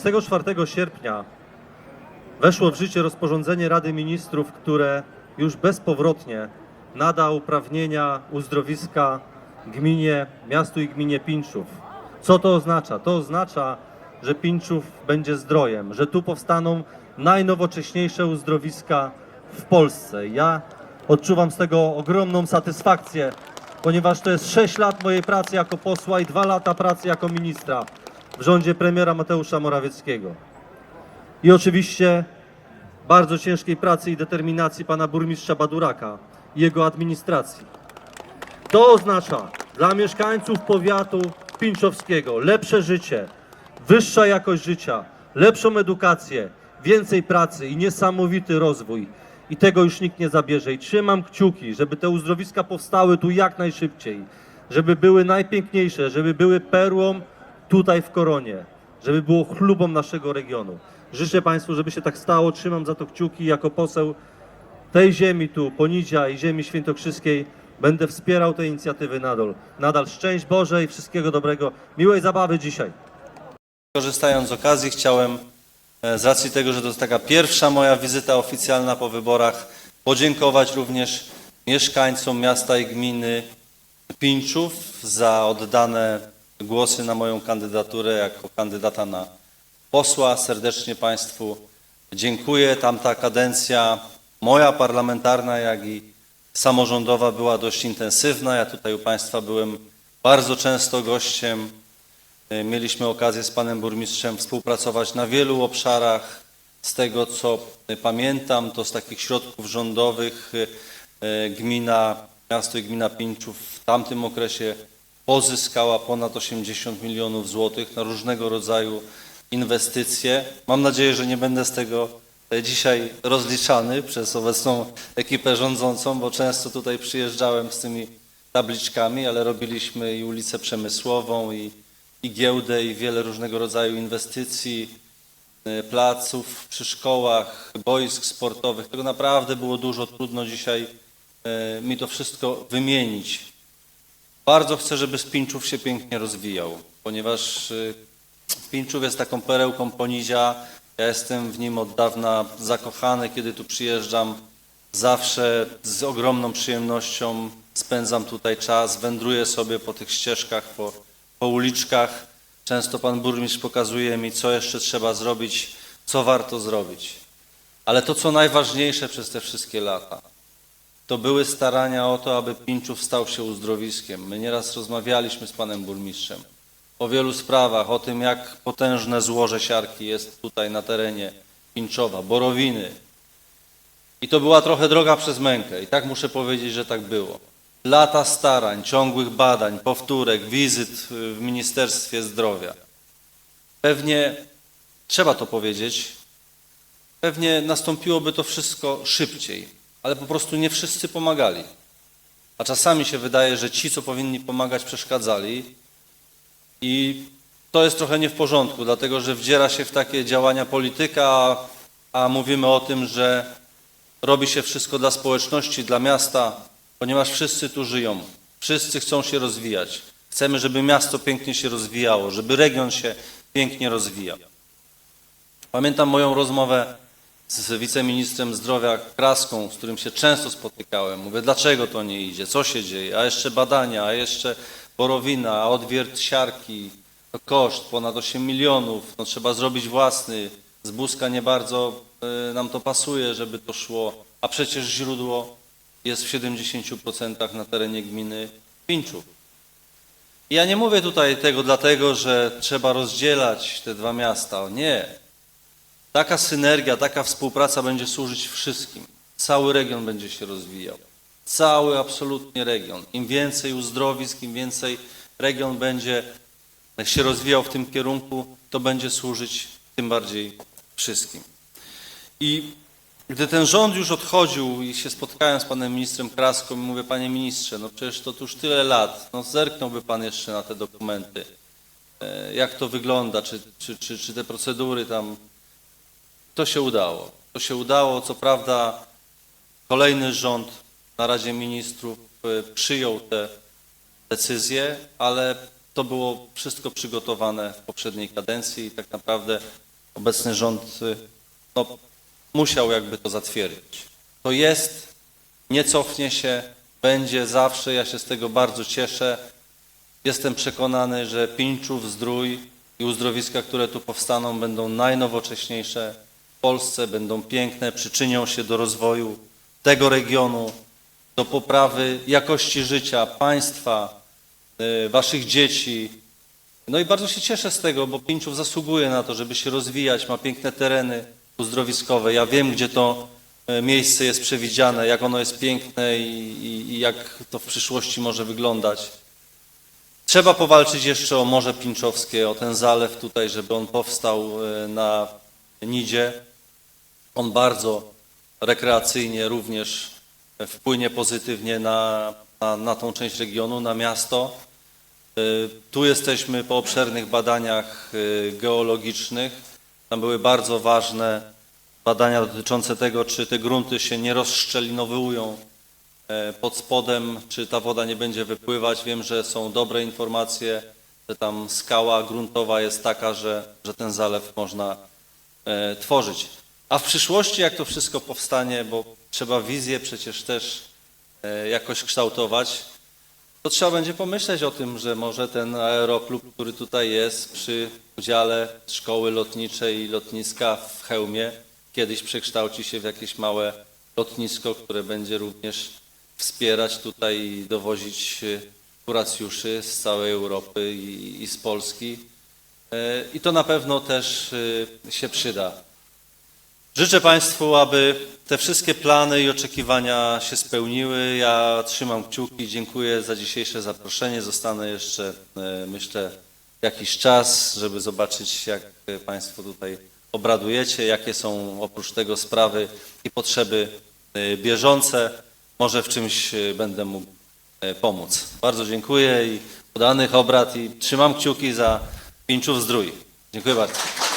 24 sierpnia weszło w życie rozporządzenie Rady Ministrów, które już bezpowrotnie nada uprawnienia uzdrowiska gminie, miastu i gminie Pinczów. Co to oznacza? To oznacza, że Pinczów będzie zdrojem, że tu powstaną najnowocześniejsze uzdrowiska w Polsce. Ja odczuwam z tego ogromną satysfakcję, ponieważ to jest 6 lat mojej pracy jako posła i 2 lata pracy jako ministra w rządzie premiera Mateusza Morawieckiego. I oczywiście bardzo ciężkiej pracy i determinacji pana burmistrza Baduraka i jego administracji. To oznacza dla mieszkańców powiatu pinczowskiego lepsze życie, wyższa jakość życia, lepszą edukację, więcej pracy i niesamowity rozwój. I tego już nikt nie zabierze. I trzymam kciuki, żeby te uzdrowiska powstały tu jak najszybciej, żeby były najpiękniejsze, żeby były perłą tutaj w koronie, żeby było chlubą naszego regionu. Życzę Państwu, żeby się tak stało. Trzymam za to kciuki jako poseł tej ziemi tu, Ponidzia i ziemi świętokrzyskiej, będę wspierał te inicjatywy nadal. Nadal szczęść Boże i wszystkiego dobrego. Miłej zabawy dzisiaj. Korzystając z okazji, chciałem e, z racji tego, że to jest taka pierwsza moja wizyta oficjalna po wyborach, podziękować również mieszkańcom miasta i gminy Pinczów za oddane głosy na moją kandydaturę jako kandydata na posła. Serdecznie Państwu dziękuję. Tamta kadencja moja parlamentarna, jak i samorządowa była dość intensywna. Ja tutaj u Państwa byłem bardzo często gościem. Mieliśmy okazję z panem burmistrzem współpracować na wielu obszarach. Z tego co pamiętam, to z takich środków rządowych e, gmina, miasto i gmina Pińczów w tamtym okresie pozyskała ponad 80 milionów złotych na różnego rodzaju inwestycje. Mam nadzieję, że nie będę z tego e, dzisiaj rozliczany przez obecną ekipę rządzącą, bo często tutaj przyjeżdżałem z tymi tabliczkami, ale robiliśmy i ulicę Przemysłową, i, i giełdę, i wiele różnego rodzaju inwestycji, e, placów przy szkołach, boisk sportowych. Tego naprawdę było dużo, trudno dzisiaj e, mi to wszystko wymienić. Bardzo chcę, żeby Spińczów się pięknie rozwijał, ponieważ y, Spińczów jest taką perełką Ponizia. Ja jestem w nim od dawna zakochany, kiedy tu przyjeżdżam. Zawsze z ogromną przyjemnością spędzam tutaj czas, wędruję sobie po tych ścieżkach, po, po uliczkach. Często pan burmistrz pokazuje mi, co jeszcze trzeba zrobić, co warto zrobić. Ale to, co najważniejsze przez te wszystkie lata, to były starania o to, aby Pinczów stał się uzdrowiskiem. My nieraz rozmawialiśmy z panem burmistrzem o wielu sprawach, o tym, jak potężne złoże siarki jest tutaj na terenie Pinczowa, Borowiny. I to była trochę droga przez mękę i tak muszę powiedzieć, że tak było. Lata starań, ciągłych badań, powtórek, wizyt w Ministerstwie Zdrowia. Pewnie, trzeba to powiedzieć, pewnie nastąpiłoby to wszystko szybciej, ale po prostu nie wszyscy pomagali. A czasami się wydaje, że ci, co powinni pomagać, przeszkadzali i to jest trochę nie w porządku, dlatego że wdziera się w takie działania polityka, a, mówimy o tym, że robi się wszystko dla społeczności, dla miasta, ponieważ wszyscy tu żyją, wszyscy chcą się rozwijać. Chcemy, żeby miasto pięknie się rozwijało, żeby region się pięknie rozwijał. Pamiętam moją rozmowę z wiceministrem zdrowia Kraską, z którym się często spotykałem. Mówię, dlaczego to nie idzie, co się dzieje, a jeszcze badania, a jeszcze borowina, a odwiert siarki, to koszt ponad 8 milionów, no trzeba zrobić własny, z Buzka nie bardzo y, nam to pasuje, żeby to szło, a przecież źródło jest w 70% na terenie gminy Pińczów. Ja nie mówię tutaj tego dlatego, że trzeba rozdzielać te dwa miasta. Nie. Taka synergia, taka współpraca będzie służyć wszystkim. Cały region będzie się rozwijał. Cały absolutnie region. Im więcej uzdrowisk, im więcej region będzie się rozwijał w tym kierunku, to będzie służyć tym bardziej wszystkim. I gdy ten rząd już odchodził i się spotkałem z panem ministrem Kraską i mówię, panie ministrze, no przecież to już tyle lat, no zerknąłby pan jeszcze na te dokumenty, E, jak to wygląda, czy, czy, czy, czy te procedury tam, to się udało. To się udało, co prawda kolejny rząd na Radzie Ministrów e, przyjął te decyzje, ale to było wszystko przygotowane w poprzedniej kadencji i tak naprawdę obecny rząd y, no, musiał jakby to zatwierdzić. To jest, nie cofnie się, będzie zawsze, ja się z tego bardzo cieszę. Jestem przekonany, że Pińczów, Zdrój i uzdrowiska, które tu powstaną, będą najnowocześniejsze Polsce, będą piękne, przyczynią się do rozwoju tego regionu, do poprawy jakości życia państwa, y, waszych dzieci. No i bardzo się cieszę z tego, bo Pińczów zasługuje na to, żeby się rozwijać, ma piękne tereny uzdrowiskowe. Ja wiem, gdzie to e, miejsce jest przewidziane, jak ono jest piękne i, i, i jak to w przyszłości może wyglądać. Trzeba powalczyć jeszcze o Morze Pińczowskie, o ten zalew tutaj, żeby on powstał e, na Nidzie. On bardzo rekreacyjnie również wpłynie pozytywnie na, na, na tą część regionu, na miasto. Y, Tu jesteśmy po obszernych badaniach y, geologicznych. Tam były bardzo ważne badania dotyczące tego, czy te grunty się nie rozszczelinowują e, pod spodem, czy ta woda nie będzie wypływać. Wiem, że są dobre informacje, że tam skała gruntowa jest taka, że, że ten zalew można tworzyć. A w przyszłości, jak to wszystko powstanie, bo trzeba wizję przecież też e, jakoś kształtować, to trzeba będzie pomyśleć o tym, że może ten aeroklub, który tutaj jest przy udziale szkoły lotniczej i lotniska w Chełmie, kiedyś przekształci się w jakieś małe lotnisko, które będzie również wspierać tutaj i dowozić e, kuracjuszy z całej Europy i, i z Polski. E, I to na pewno też się przyda. Życzę Państwu, aby te wszystkie plany i oczekiwania się spełniły. Ja trzymam kciuki, dziękuję za dzisiejsze zaproszenie. Zostanę jeszcze, e, myślę, jakiś czas, żeby zobaczyć, jak Państwo tutaj obradujecie, jakie są oprócz tego sprawy i potrzeby e, bieżące. Może w czymś e, będę mógł pomóc. Bardzo dziękuję i udanych obrad i trzymam kciuki za Pińczów Zdrój. Dziękuję bardzo.